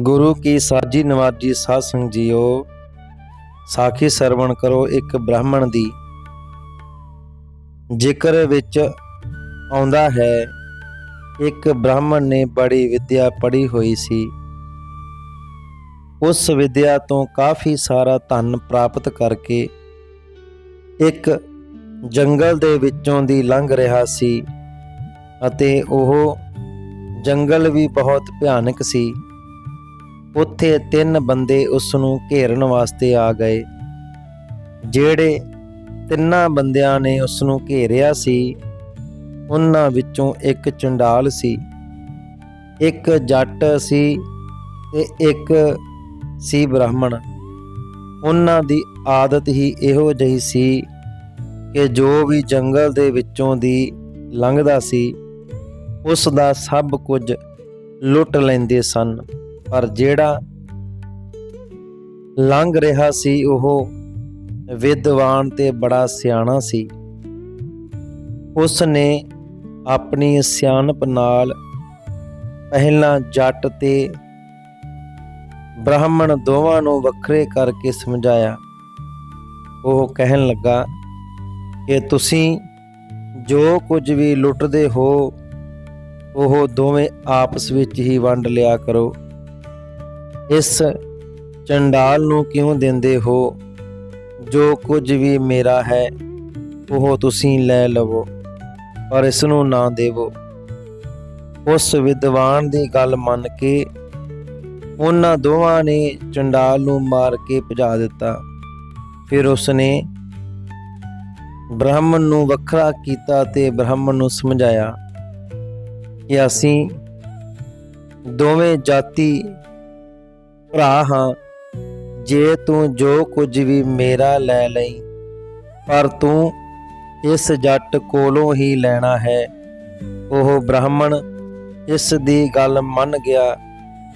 ਗੁਰੂ ਕੀ ਸਾਜੀ ਨਵਾਜੀ ਸਾਧ ਸੰਗ ਜੀਓ, ਸਾਖੀ ਸਰਵਣ ਕਰੋ ਇੱਕ ਬ੍ਰਾਹਮਣ ਦੀ। ਜ਼ਿਕਰ ਵਿੱਚ ਆਉਂਦਾ ਹੈ, ਇੱਕ ਬ੍ਰਾਹਮਣ ਨੇ ਬੜੀ ਵਿਦਿਆ ਪੜ੍ਹੀ ਹੋਈ ਸੀ। ਉਸ ਵਿਦਿਆ ਤੋਂ ਕਾਫੀ ਸਾਰਾ ਧਨ ਪ੍ਰਾਪਤ ਕਰਕੇ ਇੱਕ ਜੰਗਲ ਦੇ ਵਿੱਚੋਂ ਦੀ ਲੰਘ ਰਿਹਾ ਸੀ ਅਤੇ ਉਹ ਜੰਗਲ ਵੀ ਬਹੁਤ ਭਿਆਨਕ ਸੀ। ਉੱਥੇ ਤਿੰਨ ਬੰਦੇ ਉਸ ਨੂੰ ਘੇਰਨ ਵਾਸਤੇ ਆ ਗਏ, ਜਿਹੜੇ ਤਿੰਨਾਂ ਬੰਦਿਆਂ ਨੇ ਉਸ ਨੂੰ ਘੇਰਿਆ ਸੀ। ਉਹਨਾਂ ਵਿੱਚੋਂ ਇੱਕ ਚੰਡਾਲ ਸੀ, ਇੱਕ ਜੱਟ ਸੀ ਤੇ ਇੱਕ ਸੀ ਬ੍ਰਾਹਮਣ। ਉਹਨਾਂ ਦੀ ਆਦਤ ਹੀ ਇਹੋ ਜਿਹੀ ਸੀ ਕਿ ਜੋ ਵੀ ਜੰਗਲ ਦੇ ਵਿੱਚੋਂ ਦੀ ਲੰਘਦਾ ਸੀ ਉਸ ਦਾ ਸਭ ਕੁਝ ਲੁੱਟ ਲੈਂਦੇ ਸਨ। ਪਰ ਜਿਹੜਾ ਲੰਘ ਰਿਹਾ ਸੀ, ਉਹ ਵਿਦਵਾਨ ਤੇ ਬੜਾ ਸਿਆਣਾ ਸੀ। ਉਸ ਨੇ ਆਪਣੀ ਸਿਆਣਪ ਨਾਲ ਪਹਿਲਾਂ ਜੱਟ ਤੇ ਬ੍ਰਾਹਮਣ ਦੋਵਾਂ ਨੂੰ ਵੱਖਰੇ ਕਰਕੇ ਸਮਝਾਇਆ। ਉਹ ਕਹਿਣ ਲੱਗਾ ਕਿ ਤੁਸੀਂ ਜੋ ਕੁਝ ਵੀ ਲੁੱਟਦੇ ਹੋ, ਉਹ ਦੋਵੇਂ ਆਪਸ ਵਿੱਚ ਹੀ ਵੰਡ ਲਿਆ ਕਰੋ। ਇਸ ਚੰਡਾਲ ਨੂੰ ਕਿਉਂ ਦਿੰਦੇ ਹੋ? ਜੋ ਕੁਝ ਵੀ ਮੇਰਾ ਹੈ, ਉਹ ਤੁਸੀਂ ਲੈ ਲਵੋ, ਪਰ ਇਸ ਨੂੰ ਨਾ ਦੇਵੋ। ਉਸ ਵਿਦਵਾਨ ਦੀ ਗੱਲ ਮੰਨ ਕੇ ਉਹਨਾਂ ਦੋਵਾਂ ਨੇ ਚੰਡਾਲ ਨੂੰ ਮਾਰ ਕੇ ਭਜਾ ਦਿੱਤਾ। ਫਿਰ ਉਸਨੇ ਬ੍ਰਾਹਮਣ ਨੂੰ ਵੱਖਰਾ ਕੀਤਾ ਤੇ ਬ੍ਰਾਹਮਣ ਨੂੰ ਸਮਝਾਇਆ ਕਿ ਅਸੀਂ ਦੋਵੇਂ ਜਾਤੀ ਭਰਾ ਹਾਂ, ਜੇ ਤੂੰ ਜੋ ਕੁਝ ਵੀ ਮੇਰਾ ਲੈ ਲਈ, ਪਰ ਤੂੰ ਇਸ ਜੱਟ ਕੋਲੋਂ ਹੀ ਲੈਣਾ ਹੈ। ਉਹ ਬ੍ਰਾਹਮਣ ਇਸ ਦੀ ਗੱਲ ਮੰਨ ਗਿਆ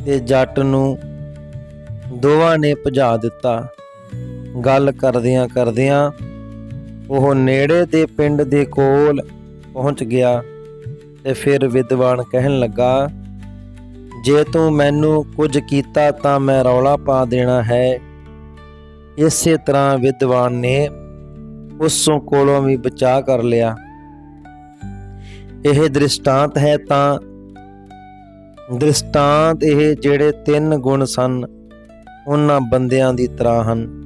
ਤੇ ਜੱਟ ਨੂੰ ਦੋਵਾਂ ਨੇ ਭਜਾ ਦਿੱਤਾ। ਗੱਲ ਕਰਦਿਆਂ ਕਰਦਿਆਂ ਉਹ ਨੇੜੇ ਦੇ ਪਿੰਡ ਦੇ ਕੋਲ ਪਹੁੰਚ ਗਿਆ ਤੇ ਫਿਰ ਵਿਦਵਾਨ ਕਹਿਣ ਲੱਗਾ ਜੇ ਤੂੰ ਮੈਨੂੰ ਕੁਝ ਕੀਤਾ ਤਾਂ ਮੈਂ ਰੌਲਾ ਪਾ ਦੇਣਾ ਹੈ। ਇਸੇ ਤਰ੍ਹਾਂ ਵਿਦਵਾਨ ਨੇ ਉਸ ਕੋਲੋਂ ਵੀ ਬਚਾ ਕਰ ਲਿਆ। ਇਹ ਦ੍ਰਿਸ਼ਟਾਂਤ ਹੈ ਤਾਂ ਦ੍ਰਿਸ਼ਟਾਂਤ ਇਹ ਜਿਹੜੇ ਤਿੰਨ ਗੁਣ ਸਨ, ਉਹਨਾਂ ਬੰਦਿਆਂ ਦੀ ਤਰ੍ਹਾਂ ਹਨ।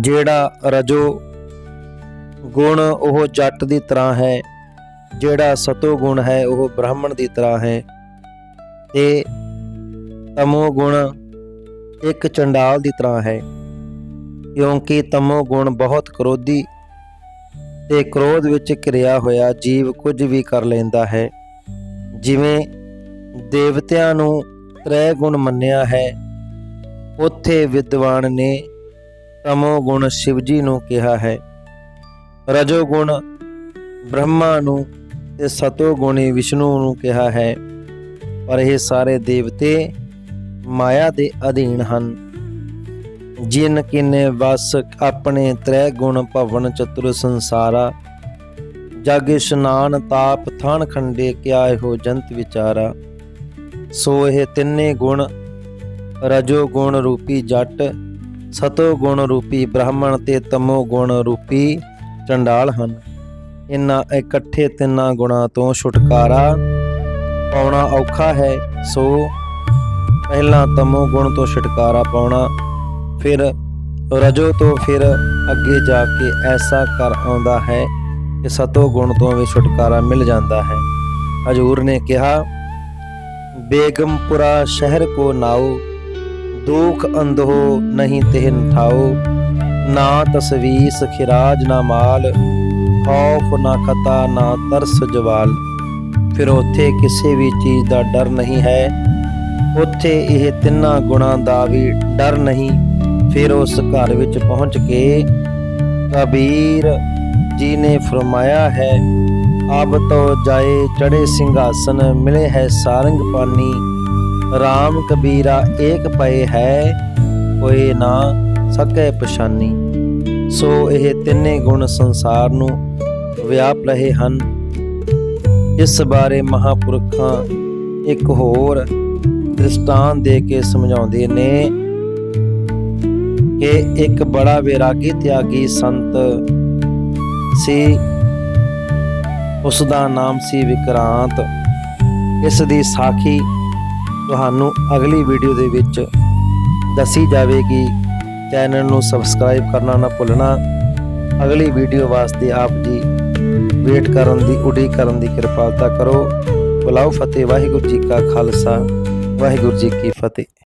ਜਿਹੜਾ ਰਜੋ ਗੁਣ ਉਹ ਜੱਟ ਦੀ ਤਰ੍ਹਾਂ ਹੈ ਜਿਹੜਾ ਸਤੋ ਗੁਣ ਹੈ, ਉਹ ਬ੍ਰਾਹਮਣ ਦੀ ਤਰ੍ਹਾਂ ਹੈ। ਤੇ ਤਮੋ ਗੁਣ ਇੱਕ ਚੰਡਾਲ ਦੀ ਤਰ੍ਹਾਂ ਹੈ। ਕਿਉਂਕਿ ਤਮੋ ਗੁਣ ਬਹੁਤ ਕ੍ਰੋਧੀ ਤੇ ਕ੍ਰੋਧ ਵਿੱਚ ਕਿਰਿਆ ਹੋਇਆ ਜੀਵ ਕੁਝ ਵੀ ਕਰ ਲੈਂਦਾ ਹੈ। ਜਿਵੇਂ ਦੇਵਤਿਆਂ ਨੂੰ ਤ੍ਰੈ ਗੁਣ ਮੰਨਿਆ ਹੈ, ਉੱਥੇ ਵਿਦਵਾਨ ਨੇ ਤਮੋ ਗੁਣ ਸ਼ਿਵਜੀ ਨੂੰ ਕਿਹਾ ਹੈ। ਰਜੋ ਗੁਣ ਬ੍ਰਹਮਾ ਨੂੰ ਤੇ ਸਤੋ ਗੁਣੀ ਵਿਸ਼ਨੂੰ ਨੂੰ ਕਿਹਾ ਹੈ, ਪਰ ਇਹ ਸਾਰੇ ਦੇਵਤੇ ਮਾਇਆ ਦੇ ਅਧੀਨ ਹਨ। ਜਿਨ ਕਿਨੇ ਵਸ ਆਪਣੇ ਤ੍ਰੈ ਗੁਣ ਭਵਨ ਚਤੁਰ ਸੰਸਾਰਾ, ਜਗ ਇਸ਼ਨਾਨ ਤਾਪ ਥਾਨ ਖੰਡੇ ਕਿਆ ਇਹੋ ਜੰਤ ਵਿਚਾਰਾ। ਸੋ ਇਹ ਤਿੰਨੇ ਗੁਣ ਰਜੋ ਗੁਣ ਰੂਪੀ ਜੱਟ ਸਤੋ ਗੁਣ ਰੂਪੀ ਬ੍ਰਾਹਮਣ ਤੇ ਤਮੋ ਗੁਣ ਰੂਪੀ ਚੰਡਾਲ ਹਨ। ਇਨ੍ਹਾਂ ਇਕੱਠੇ ਤਿੰਨਾਂ ਗੁਣਾਂ ਤੋਂ ਛੁਟਕਾਰਾ ਪਾਉਣਾ ਔਖਾ ਹੈ। ਸੋ ਪਹਿਲਾਂ ਤਮੋ ਗੁਣ ਤੋਂ ਛੁਟਕਾਰਾ ਪਾਉਣਾ, ਫਿਰ ਰਜੋ ਤੋਂ ਫਿਰ ਅੱਗੇ ਜਾ ਕੇ ਐਸਾ ਕਰ ਆਉਂਦਾ ਹੈ ਕਿ ਸਤੋ ਗੁਣ ਤੋਂ ਵੀ ਛੁਟਕਾਰਾ ਮਿਲ ਜਾਂਦਾ ਹੈ। ਹਜੂਰ ਨੇ ਕਿਹਾ, ਬੇਗਮਪੁਰਾ ਸ਼ਹਿਰ ਕੋ ਨਾਓ, ਦੁਖ ਅੰਧੋ ਨਹੀਂ ਤਿਹਨ ਠਾਓ, ਨਾ ਤਸਵੀਸ ਖਿਰਾਜ ਨਾ ਮਾਲ ਖੌਫ ਨਾ ਖਤਾ, ਨਾ ਤਰਸ ਜਵਾਲ। ਫਿਰ ਉੱਥੇ ਕਿਸੇ ਵੀ ਚੀਜ਼ ਦਾ ਡਰ ਨਹੀਂ ਹੈ। ਉੱਥੇ ਇਹ ਤਿੰਨਾਂ ਗੁਣਾਂ ਦਾ ਵੀ ਡਰ ਨਹੀਂ। ਫਿਰ ਉਸ ਘਰ ਵਿੱਚ ਪਹੁੰਚ ਕੇ ਕਬੀਰ ਜੀ ਨੇ ਫਰਮਾਇਆ ਹੈ, ਅਬ ਤੋ ਜਾਏ ਚੜੇ ਸਿੰਘਾਸਨ, ਮਿਲੇ ਹੈ ਸਾਰੰਗ ਪਾਨੀ। RAM ਕਬੀਰਾ ਏਕ ਪਏ ਹੈ, ਕੋਈ ਨਾ ਸਕੈ ਪਛਾਨੀ। ਸੋ ਇਹ ਤਿੰਨੇ ਗੁਣ ਸੰਸਾਰ ਨੂੰ ਵਿਆਪ ਰਹੇ ਹਨ। ਇਸ ਬਾਰੇ ਮਹਾਪੁਰਖਾਂ ਇੱਕ ਹੋਰ ਦ੍ਰਿਸ਼ਟਾਂਤ ਦੇ ਕੇ ਸਮਝਾਉਂਦੇ ਨੇ ਕਿ ਇੱਕ ਬੜਾ ਵਿਰਾਗੀ ਤਿਆਗੀ ਸੰਤ ਸੀ। ਉਸ ਦਾ ਨਾਮ ਸੀ ਵਿਕਰਾਂਤ। ਇਸ ਦੀ ਸਾਖੀ ਤੁਹਾਨੂੰ ਅਗਲੀ ਵੀਡੀਓ ਦੇ ਵਿੱਚ ਦੱਸੀ ਜਾਵੇਗੀ। ਚੈਨਲ ਨੂੰ ਸਬਸਕ੍ਰਾਈਬ ਕਰਨਾ ਨਾ ਭੁੱਲਣਾ। ਅਗਲੀ ਵੀਡੀਓ ਵਾਸਤੇ ਆਪ ਜੀ ਵੇਟ ਕਰਨ ਦੀ, ਉਡੀਕ ਕਰਨ ਦੀ ਕਿਰਪਾਲਤਾ ਕਰੋ। ਬੁਲਾਓ ਫਤਿਹ, ਵਾਹਿਗੁਰੂ ਜੀ ਕਾ ਖਾਲਸਾ, ਵਾਹਿਗੁਰੂ ਜੀ ਕੀ ਫਤਿਹ।